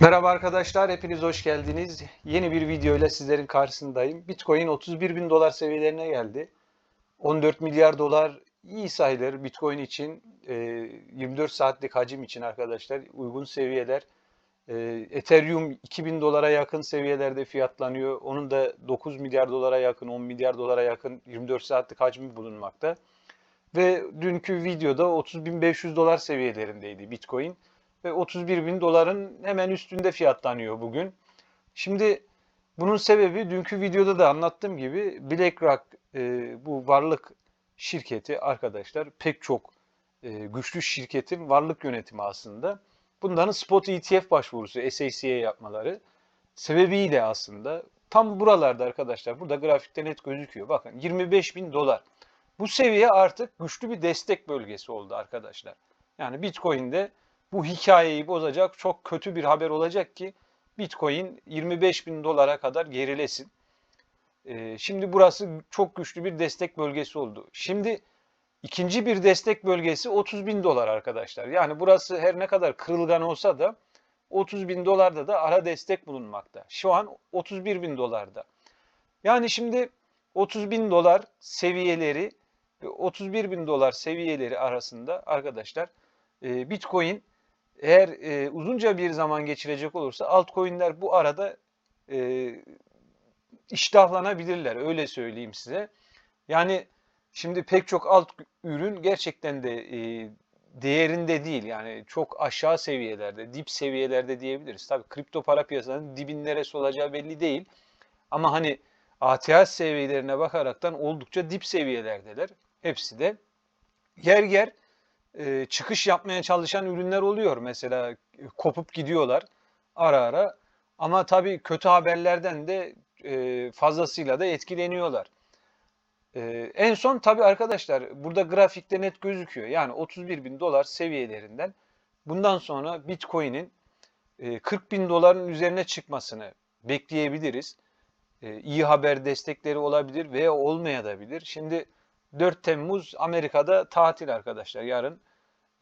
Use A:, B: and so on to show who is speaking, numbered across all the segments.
A: Merhaba arkadaşlar, hepiniz hoş geldiniz. Yeni bir video ile sizlerin karşısındayım. Bitcoin 31 bin dolar seviyelerine geldi. 14 milyar dolar iyi sayılır Bitcoin için, e, 24 saatlik hacim için arkadaşlar uygun seviyeler. E, Ethereum 2000 dolara yakın seviyelerde fiyatlanıyor. Onun da 9 milyar dolara yakın, 10 milyar dolara yakın 24 saatlik hacmi bulunmakta. Ve dünkü videoda 30.500 dolar seviyelerindeydi Bitcoin ve 31 bin doların hemen üstünde fiyatlanıyor bugün. Şimdi bunun sebebi dünkü videoda da anlattığım gibi BlackRock e, bu varlık şirketi arkadaşlar pek çok e, güçlü şirketin varlık yönetimi aslında. Bunların spot ETF başvurusu SAC'ye yapmaları sebebiyle aslında tam buralarda arkadaşlar burada grafikte net gözüküyor. Bakın 25 bin dolar. Bu seviye artık güçlü bir destek bölgesi oldu arkadaşlar. Yani Bitcoin'de bu hikayeyi bozacak çok kötü bir haber olacak ki Bitcoin 25 bin dolara kadar gerilesin. Ee, şimdi burası çok güçlü bir destek bölgesi oldu. Şimdi ikinci bir destek bölgesi 30 bin dolar arkadaşlar. Yani burası her ne kadar kırılgan olsa da 30 bin dolarda da ara destek bulunmakta. Şu an 31 bin dolarda. Yani şimdi 30 bin dolar seviyeleri ve 31 bin dolar seviyeleri arasında arkadaşlar e, Bitcoin eğer e, uzunca bir zaman geçirecek olursa altcoin'ler bu arada e, iştahlanabilirler öyle söyleyeyim size. Yani şimdi pek çok alt ürün gerçekten de e, değerinde değil yani çok aşağı seviyelerde, dip seviyelerde diyebiliriz. Tabii kripto para piyasanın dibin neresi olacağı belli değil. Ama hani ATH seviyelerine bakaraktan oldukça dip seviyelerdeler. Hepsi de yer yer e, çıkış yapmaya çalışan ürünler oluyor. Mesela kopup gidiyorlar ara ara. Ama tabii kötü haberlerden de e, fazlasıyla da etkileniyorlar. E, en son tabii arkadaşlar burada grafikte net gözüküyor. Yani 31 bin dolar seviyelerinden bundan sonra Bitcoin'in e, 40 bin doların üzerine çıkmasını bekleyebiliriz. E, iyi haber destekleri olabilir veya olmayabilir. Şimdi 4 Temmuz Amerika'da tatil arkadaşlar yarın.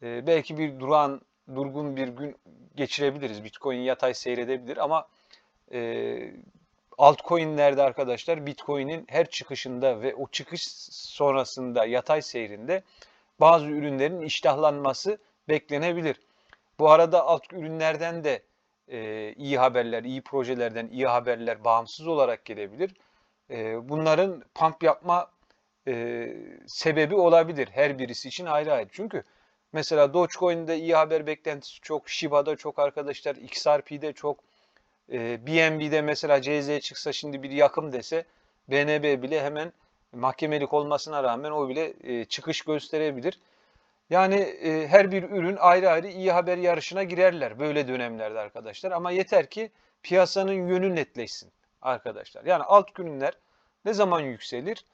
A: E, belki bir duran, durgun bir gün geçirebiliriz. Bitcoin yatay seyredebilir ama e, altcoin'lerde arkadaşlar Bitcoin'in her çıkışında ve o çıkış sonrasında yatay seyrinde bazı ürünlerin iştahlanması beklenebilir. Bu arada alt ürünlerden de e, iyi haberler, iyi projelerden iyi haberler bağımsız olarak gelebilir. E, bunların pump yapma e, sebebi olabilir her birisi için ayrı ayrı. Çünkü mesela Dogecoin'de iyi haber beklentisi çok, Shiba'da çok arkadaşlar, XRP'de çok, e, BNB'de mesela CZ çıksa şimdi bir yakım dese BNB bile hemen mahkemelik olmasına rağmen o bile e, çıkış gösterebilir. Yani e, her bir ürün ayrı ayrı iyi haber yarışına girerler böyle dönemlerde arkadaşlar. Ama yeter ki piyasanın yönü netleşsin arkadaşlar. Yani alt günler ne zaman yükselir?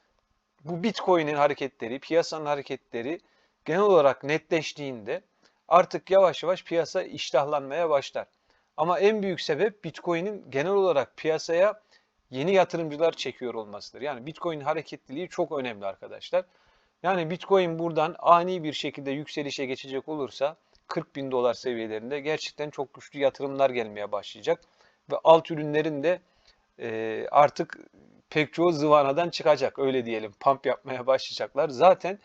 A: Bu Bitcoin'in hareketleri, piyasanın hareketleri genel olarak netleştiğinde artık yavaş yavaş piyasa iştahlanmaya başlar. Ama en büyük sebep Bitcoin'in genel olarak piyasaya yeni yatırımcılar çekiyor olmasıdır. Yani Bitcoin hareketliliği çok önemli arkadaşlar. Yani Bitcoin buradan ani bir şekilde yükselişe geçecek olursa 40 bin dolar seviyelerinde gerçekten çok güçlü yatırımlar gelmeye başlayacak. Ve alt ürünlerin de artık pek çoğu zıvanadan çıkacak öyle diyelim. Pump yapmaya başlayacaklar. Zaten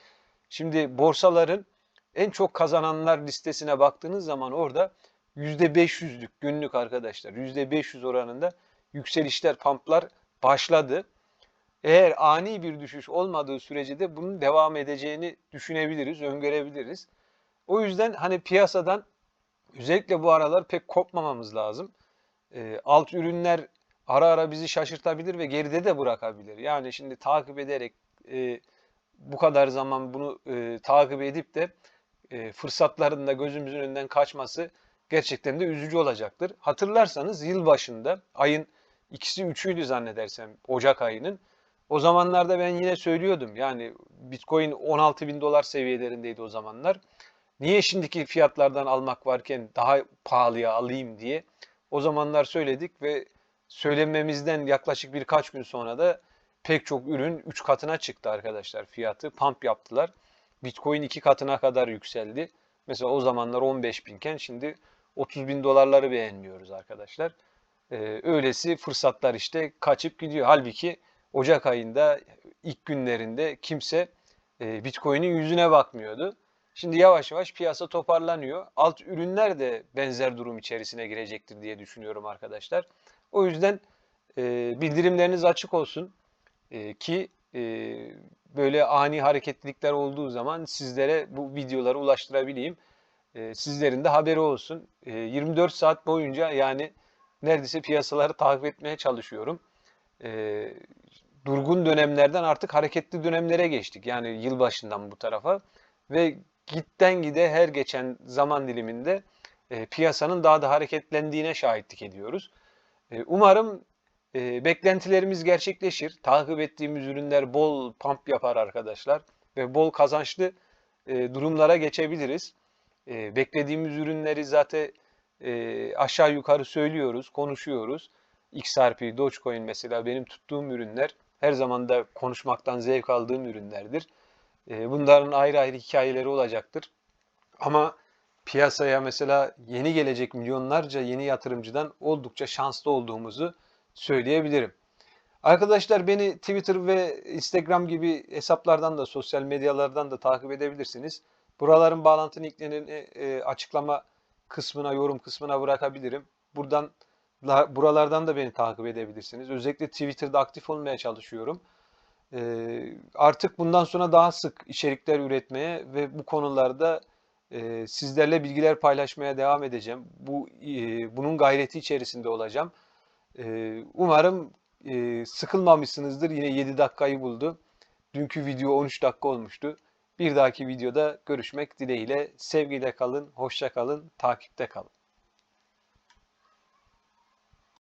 A: şimdi borsaların en çok kazananlar listesine baktığınız zaman orada %500'lük günlük arkadaşlar %500 oranında yükselişler, pumplar başladı. Eğer ani bir düşüş olmadığı sürece de bunun devam edeceğini düşünebiliriz, öngörebiliriz. O yüzden hani piyasadan özellikle bu aralar pek kopmamamız lazım. E, alt ürünler ara ara bizi şaşırtabilir ve geride de bırakabilir. Yani şimdi takip ederek e, bu kadar zaman bunu e, takip edip de e, fırsatların da gözümüzün önünden kaçması gerçekten de üzücü olacaktır. Hatırlarsanız yıl başında ayın ikisi üçüydü zannedersem Ocak ayının. O zamanlarda ben yine söylüyordum yani Bitcoin 16 bin dolar seviyelerindeydi o zamanlar. Niye şimdiki fiyatlardan almak varken daha pahalıya alayım diye o zamanlar söyledik ve söylememizden yaklaşık birkaç gün sonra da pek çok ürün 3 katına çıktı arkadaşlar fiyatı. Pump yaptılar. Bitcoin 2 katına kadar yükseldi. Mesela o zamanlar 15 binken şimdi 30 bin dolarları beğenmiyoruz arkadaşlar. Ee, öylesi fırsatlar işte kaçıp gidiyor. Halbuki Ocak ayında ilk günlerinde kimse e, Bitcoin'in yüzüne bakmıyordu. Şimdi yavaş yavaş piyasa toparlanıyor. Alt ürünler de benzer durum içerisine girecektir diye düşünüyorum arkadaşlar. O yüzden e, bildirimleriniz açık olsun E, ki e, böyle ani hareketlilikler olduğu zaman sizlere bu videoları ulaştırabileyim. E, sizlerin de haberi olsun. E, 24 saat boyunca yani neredeyse piyasaları takip etmeye çalışıyorum. E, durgun dönemlerden artık hareketli dönemlere geçtik. Yani yılbaşından bu tarafa ve gitten gide her geçen zaman diliminde e, piyasanın daha da hareketlendiğine şahitlik ediyoruz. E, umarım e, beklentilerimiz gerçekleşir. Takip ettiğimiz ürünler bol pump yapar arkadaşlar ve bol kazançlı e, durumlara geçebiliriz. E, beklediğimiz ürünleri zaten e, aşağı yukarı söylüyoruz, konuşuyoruz. XRP, Dogecoin mesela benim tuttuğum ürünler her zaman da konuşmaktan zevk aldığım ürünlerdir. E, bunların ayrı ayrı hikayeleri olacaktır. Ama piyasaya mesela yeni gelecek milyonlarca yeni yatırımcıdan oldukça şanslı olduğumuzu söyleyebilirim. Arkadaşlar beni Twitter ve Instagram gibi hesaplardan da sosyal medyalardan da takip edebilirsiniz. Buraların bağlantı linklerini e, açıklama kısmına, yorum kısmına bırakabilirim. Buradan buralardan da beni takip edebilirsiniz. Özellikle Twitter'da aktif olmaya çalışıyorum. Artık bundan sonra daha sık içerikler üretmeye ve bu konularda sizlerle bilgiler paylaşmaya devam edeceğim. Bu bunun gayreti içerisinde olacağım. umarım sıkılmamışsınızdır. Yine 7 dakikayı buldu. Dünkü video 13 dakika olmuştu. Bir dahaki videoda görüşmek dileğiyle. Sevgiyle kalın, hoşça kalın, takipte kalın.